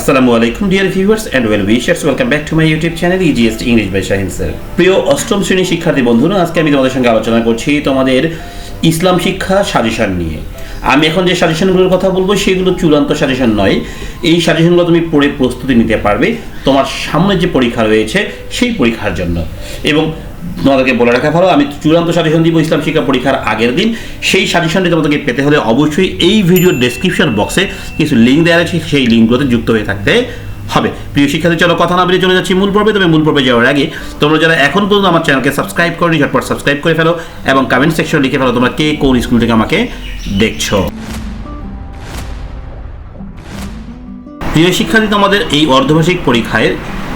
আসসালামু আলাইকুম dear viewers and well wishers welcome back to my YouTube channel easiest English by Shahin sir প্রিয় অষ্টম শ্রেণির শিক্ষার্থী বন্ধুরা, আজকে আমি তোমাদের সঙ্গে আলোচনা করছি তোমাদের ইসলাম শিক্ষা সাজেশন নিয়ে। আমি এখন যে সাজেশনগুলোর কথা বলব, সেগুলো চূড়ান্ত সাজেশন নয়। এই সাজেশনগুলো তুমি পড়ে প্রস্তুতি নিতে পারবে তোমার সামনে যে পরীক্ষা রয়েছে, সেই পরীক্ষার জন্য। এবং তোমাদেরকে বলে রাখা ভালো, আমি চূড়ান্ত সাজেশন দিব ইসলাম শিক্ষা পরীক্ষার আগের দিন। সেই সাজেশনটি তোমাদেরকে পেতে হলে অবশ্যই এই ভিডিওর ডেসক্রিপশন বক্সে কিছু লিঙ্ক দেওয়া আছে সেই লিঙ্কগুলোতে যুক্ত হয়ে থাকতে হবে। প্রিয় শিক্ষার্থী, চলো কথা না বেরিয়ে চলে যাচ্ছি মূল পর্বে। তবে মূল পর্বে যাওয়ার আগে তোমরা যারা এখন পর্যন্ত আমার চ্যানেলকে সাবস্ক্রাইব করনি, ঝটপট সাবস্ক্রাইব করে ফেলো এবং কমেন্ট সেকশনে লিখে ফেলো তোমরা কে কোন স্কুল থেকে আমাকে দেখছ। প্রিয় শিক্ষার্থী, তোমাদের এই অর্ধবার্ষিক পরীক্ষায়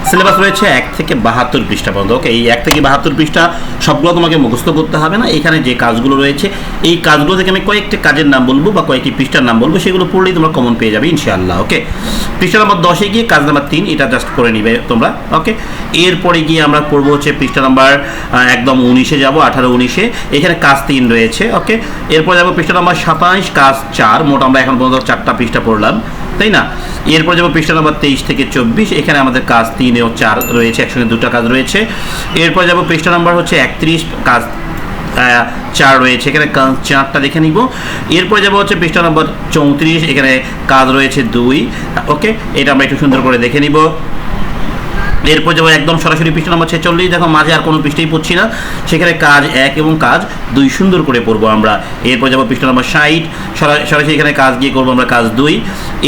সিলেবাস রয়েছে এক থেকে বাহাত্তর পৃষ্ঠা পর্যন্ত। ওকে, এই এক থেকে বাহাত্তর পৃষ্ঠা সবগুলো তোমাকে মুখস্থ করতে হবে না। এখানে যে কাজগুলো রয়েছে, এই কাজগুলো থেকে আমি কয়েকটি কাজের নাম বলব বা কয়েকটি পৃষ্ঠার নাম বলব, সেগুলো পড়লেই তোমরা কমন পেয়ে যাবে ইনশাআল্লাহ, ওকে? পৃষ্ঠা নাম্বার দশে গিয়ে কাজ নাম্বার তিন, এটা জাস্ট করে নিবে তোমরা, ওকে? এরপরে গিয়ে আমরা পড়ব হচ্ছে পৃষ্ঠা নাম্বার একদম উনিশে যাব, আঠারো উনিশে। এখানে কাজ তিন রয়েছে, ওকে? এরপর যাব পৃষ্ঠা নাম্বার সাতাশ কাজ চার। মোট আমরা এখন পর্যন্ত চারটা পৃষ্ঠা পড়লাম। তাই না? এরপর যাব পৃষ্ঠা নম্বর তেইশ থেকে চব্বিশ। এখানে আমাদের কাজ তিন ও চার রয়েছে, একসঙ্গে দুটা কাজ রয়েছে। এরপর যাব পৃষ্ঠা নম্বর হচ্ছে একত্রিশ, কাজ চার রয়েছে। এখানে চারটা দেখে নিব। এরপর যাব হচ্ছে পৃষ্ঠা নম্বর চৌত্রিশ। এখানে কাজ রয়েছে দুই। ওকে, এটা আমরা একটু সুন্দর করে দেখে নিব। এরপর যাব একদম সরাসরি পৃষ্ঠ নম্বর ছেচল্লিশ। দেখো, মাঝে আর কোনো পৃষ্ঠাই পড়ছি না। সেখানে কাজ এক এবং কাজ দুই সুন্দর করে পড়ব আমরা। এরপর যাব পৃষ্ঠা নম্বর ষাট। সরাসরি এখানে কাজ গিয়ে করব আমরা কাজ দুই।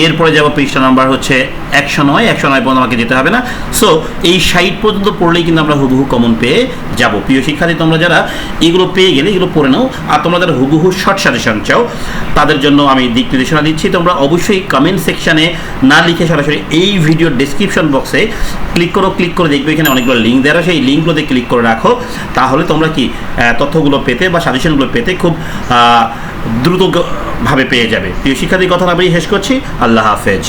এরপরে যাব পৃষ্ঠা নাম্বার হচ্ছে একশো নয়। একশো নয় পর্যন্ত আমাকে যেতে হবে না। সো এই ষাট পর্যন্ত পড়লেই কিন্তু আমরা হুবহু কমন পেয়ে যাব। প্রিয় শিক্ষার্থী, তোমরা যারা এগুলো পেয়ে গেলে এগুলো পড়ে নাও, আর তোমরা যারা হুবহু শর্ট সাজেশন চাও, তাদের জন্য আমি দিক নির্দেশনা দিচ্ছি। তোমরা অবশ্যই কমেন্ট সেকশানে না লিখে সরাসরি এই ভিডিও ডেসক্রিপশন বক্সে ক্লিক করো। ক্লিক করে দেখবে, এখানে অনেকগুলো লিঙ্ক দেওয়া সেই লিঙ্কগুলো লিঙ্কগুলোতে ক্লিক করে রাখো। তাহলে তোমরা কি তথ্যগুলো পেতে বা সাজেশনগুলো পেতে খুব দ্রুতভাবে পেয়ে যাবে। প্রিয় শিক্ষার্থী কথা না শেষ করছি। আল্লাহ হাফেজ।